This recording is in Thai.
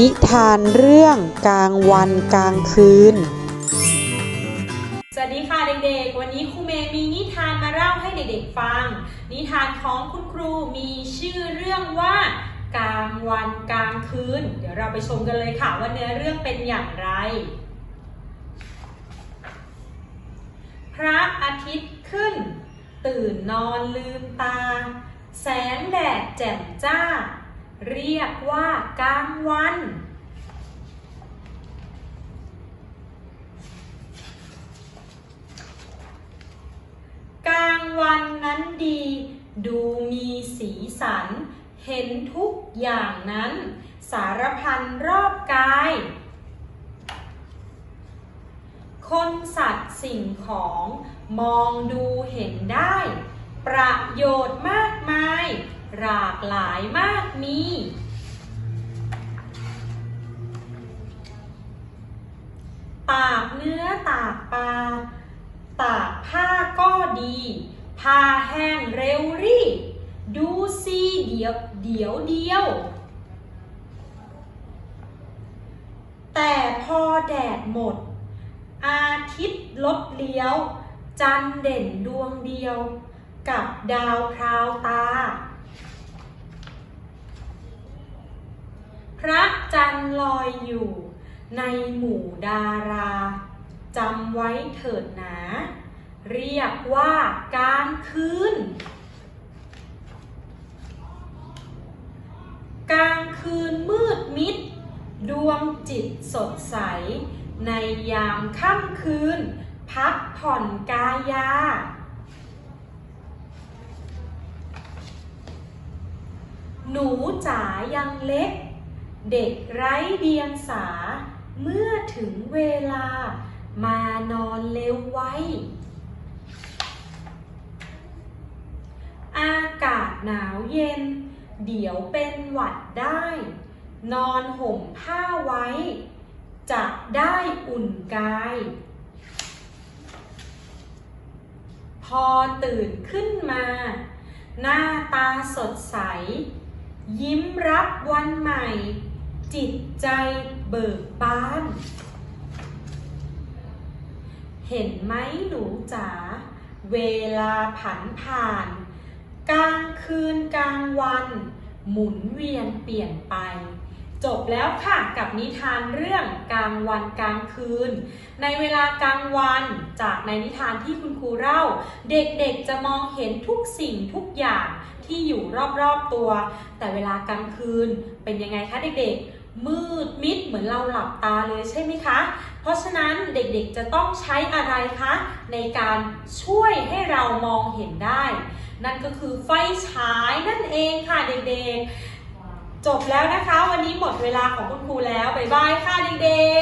นิทานเรื่องกลางวันกลางคืน สวัสดีค่ะเด็กๆ วันนี้ครูเมย์มีนิทานมาเล่าให้เด็กๆฟัง นิทานของคุณครูมีชื่อเรื่องว่ากลางวันกลางคืน เดี๋ยวเราไปชมกันเลยค่ะว่าเนื้อเรื่องเป็นอย่างไร พระอาทิตย์ขึ้น ตื่นนอนลืมตา แสงแดดแจ่มจ้า เรียกว่ากลางวัน กลาง วันนั้นดี ดูมีสีสัน เห็นทุกอย่างนั้น สารพันรอบกาย คนสัตว์สิ่งของมองดูเห็นได้ ประโยชน์มากมาย หลากหลายมากมีตากเนื้อตากปลาตากผ้าก็ดี ผ้าแห้งเร็วรีบดูสิเดี๋ยวเดียวเดียว แต่พอแดดหมด อาทิตย์ลดเลี้ยว จันเด่นดวงเดียว กับดาวพราวตา พระจันทร์ลอยอยู่ ในหมู่ดาราจำไว้เถิดหนา เรียกว่ากางคืน กลางคืนมืดมิด ดวงจิตสดใส ในยามค่ำคืน พักผ่อนกายา หนูจ๋ายังเล็ก เด็กไร้เดียงสา เมื่อถึงเวลามานอนเร็วไว้ หนาวเย็น เดี๋ยวเป็นหวัดได้ นอนห่มผ้าไว้ จะได้อุ่นกาย พอตื่นขึ้นมา หน้าตาสดใส ยิ้มรับวันใหม่ จิตใจเบิกบาน เห็นไหมหนูจ๋าเวลาผันผ่าน กาง คืนกลางวัน หมุนเวียนเปลี่ยนไป จบแล้วค่ะกับนิทานเรื่องกลางวันกลางคืน ในเวลากลางวันจากในนิทานที่คุณครูเล่า เด็กๆจะมองเห็นทุกสิ่งทุกอย่างที่อยู่รอบๆตัว แต่เวลากลางคืนเป็นยังไงคะเด็กๆมืดมิดเหมือนเราหลับตาเลยใช่ไหมคะ เพราะฉะนั้นเด็กๆจะต้องใช้อะไรคะ ในการช่วยให้เรามองเห็นได้ นั่นก็คือไฟฉายนั่นเองค่ะเด็กๆ จบแล้วนะคะ วันนี้หมดเวลาของคุณครูแล้ว บ๊ายบายค่ะเด็กๆ